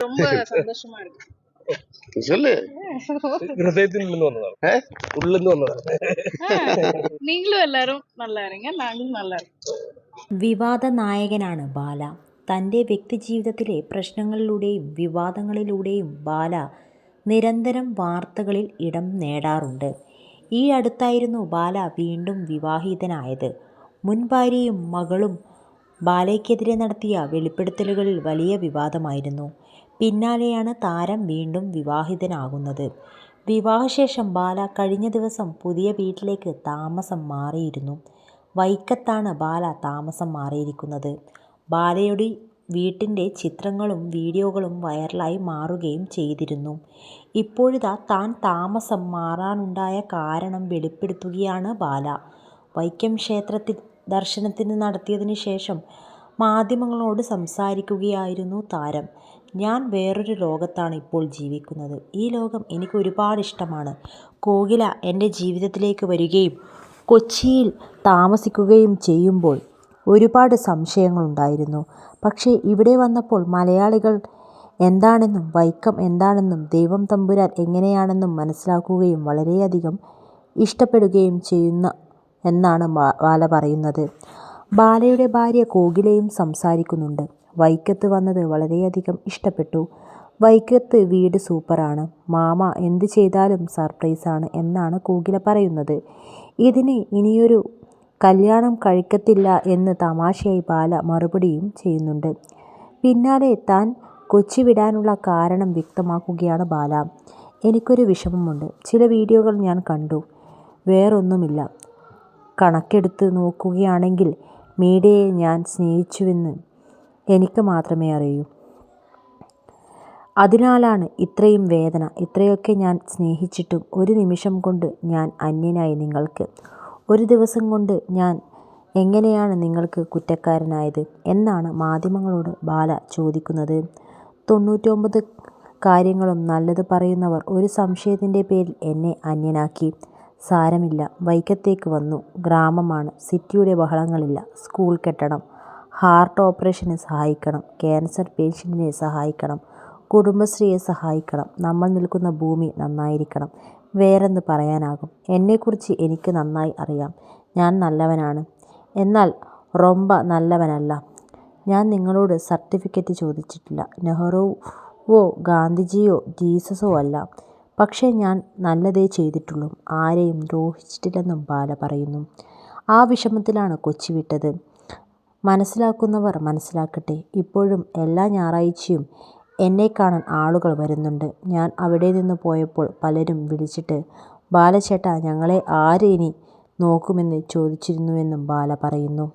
ரொம்ப சந்தோஷமா இருக்கு சொல்லு ഹൃദയത്തിൽ വന്നതാണ് ഏ? ഉള്ളിൽ നിന്ന് വന്നതാണ് ஆ, நீங்களும் எல்லாரும் நல்லா இருங்க நாங்களும் நல்லா இருக்கோம் വിവാദ നായകനാണ് ബാല തൻ്റെ വ്യക്തിജീവിതത്തിലെ പ്രശ്നങ്ങളിലൂടെയും വിവാദങ്ങളിലൂടെയും ബാല നിരന്തരം വാർത്തകളിൽ ഇടം നേടാറുണ്ട് ഈ അടുത്തായിരുന്നു ബാല വീണ്ടും വിവാഹിതനായത് മുൻ ഭാര്യയും മകളും ബാലയ്ക്കെതിരെ നടത്തിയ വെളിപ്പെടുത്തലുകളിൽ വലിയ വിവാദമായിരുന്നു പിന്നാലെയാണ് താരം വീണ്ടും വിവാഹിതനാകുന്നത്. വിവാഹശേഷം ബാല കഴിഞ്ഞ ദിവസം പുതിയ വീട്ടിലേക്ക് താമസം മാറിയിരുന്നു. വൈക്കത്താണ് ബാല താമസം മാറിയിരിക്കുന്നത്. ബാലയുടെ വീട്ടിന്റെ ചിത്രങ്ങളും വീഡിയോകളും വൈറലായി മാറുകയും ചെയ്തിരുന്നു. ഇപ്പോഴിതാ താൻ താമസം മാറാനുണ്ടായ കാരണം വെളിപ്പെടുത്തുകയാണ് ബാല. വൈക്കം ക്ഷേത്രത്തിൽ ദർശനത്തിന് നടത്തിയതിനു ശേഷം മാധ്യമങ്ങളോട് സംസാരിക്കുകയായിരുന്നു താരം. ഞാൻ വേറൊരു ലോകത്താണ് ഇപ്പോൾ ജീവിക്കുന്നത്. ഈ ലോകം എനിക്ക് ഒരുപാട് ഇഷ്ടമാണ്. കോകില എന്റെ ജീവിതത്തിലേക്ക് വരികയും കൊച്ചിയിൽ താമസിക്കുകയും ചെയ്യുമ്പോൾ ഒരുപാട് സംശയങ്ങളുണ്ടായിരുന്നു. പക്ഷേ ഇവിടെ വന്നപ്പോൾ മലയാളികൾ എന്താണെന്നും വൈക്കം എന്താണെന്നും ദൈവം തമ്പുരാൻ എങ്ങനെയാണെന്നും മനസ്സിലാക്കുകയും വളരെയധികം ഇഷ്ടപ്പെടുകയും ചെയ്യുന്ന എന്നാണ് ബാല പറയുന്നത്. ബാലയുടെ ഭാര്യ കോകിലയും സംസാരിക്കുന്നുണ്ട്. വൈക്കത്ത് വന്നത് വളരെയധികം ഇഷ്ടപ്പെട്ടു. വൈക്കത്ത് വീട് സൂപ്പറാണ്. മാമ എന്ത് ചെയ്താലും സർപ്രൈസാണ് എന്നാണ് കോകില പറയുന്നത്. ഇതിന് ഇനിയൊരു കല്യാണം കഴിക്കത്തില്ല എന്ന് തമാശയായി ബാല മറുപടിയും ചെയ്യുന്നുണ്ട്. പിന്നാലെ താൻ കൊച്ചി വിടാനുള്ള കാരണം വ്യക്തമാക്കുകയാണ് ബാല. എനിക്കൊരു വിഷമമുണ്ട്. ചില വീഡിയോകൾ ഞാൻ കണ്ടു. വേറൊന്നുമില്ല. കണക്കെടുത്ത് നോക്കുകയാണെങ്കിൽ മീഡിയയെ ഞാൻ സ്നേഹിച്ചുവെന്ന് എനിക്ക് മാത്രമേ അറിയൂ. അതിനാലാണ് ഇത്രയും വേദന. ഇത്രയൊക്കെ ഞാൻ സ്നേഹിച്ചിട്ടും ഒരു നിമിഷം കൊണ്ട് ഞാൻ അന്യനായി നിങ്ങൾക്ക്. ഒരു ദിവസം കൊണ്ട് ഞാൻ എങ്ങനെയാണ് നിങ്ങൾക്ക് കുറ്റക്കാരനായത്? എന്നാണ് മാധ്യമങ്ങളോട് ബാല ചോദിക്കുന്നത്. തൊണ്ണൂറ്റൊമ്പത് കാര്യങ്ങളും നല്ലത് പറയുന്നവർ ഒരു സംശയത്തിന്റെ പേരിൽ എന്നെ അന്യനാക്കി. സാരമില്ല. വൈക്കത്തേക്ക് വന്നു. ഗ്രാമമാണ്. സിറ്റിയുടെ ബഹളങ്ങളില്ല. സ്കൂൾ കെട്ടണം. ഹാർട്ട് ഓപ്പറേഷന് സഹായിക്കണം ക്യാൻസർ പേഷ്യന്റിനെ സഹായിക്കണം കുടുംബശ്രീയെ സഹായിക്കണം നമ്മൾ നിൽക്കുന്ന ഭൂമി നന്നായിരിക്കണം. വേറെന്ത് പറയാനാകും? എന്നെക്കുറിച്ച് എനിക്ക് നന്നായി അറിയാം. ഞാൻ നല്ലവനാണ്. എന്നാൽ റൊമ്പ നല്ലവനല്ല. ഞാൻ നിങ്ങളോട് സർട്ടിഫിക്കറ്റ് ചോദിച്ചിട്ടില്ല. നെഹ്റുവോ ഗാന്ധിജിയോ ജീസസോ അല്ല. പക്ഷേ ഞാൻ നല്ലതേ ചെയ്തിട്ടുള്ളൂ. ആരെയും ദ്രോഹിച്ചിട്ടില്ലെന്നും ബാല പറയുന്നു. ആ വിഷമത്തിലാണ് കൊച്ചി വിട്ടത് മനസ്സിലാക്കുന്നവർ മനസ്സിലാക്കട്ടെ. ഇപ്പോഴും എല്ലാ ഞായറാഴ്ചയും എന്നെ കാണാൻ ആളുകൾ വരുന്നുണ്ട്. ഞാൻ അവിടെ നിന്ന് പോയപ്പോൾ പലരും വിളിച്ചിട്ട് ബാലചേട്ടാ ഞങ്ങളെ ആര് ഇനി നോക്കുമെന്ന് ചോദിച്ചിരുന്നുവെന്നും ബാല പറയുന്നു.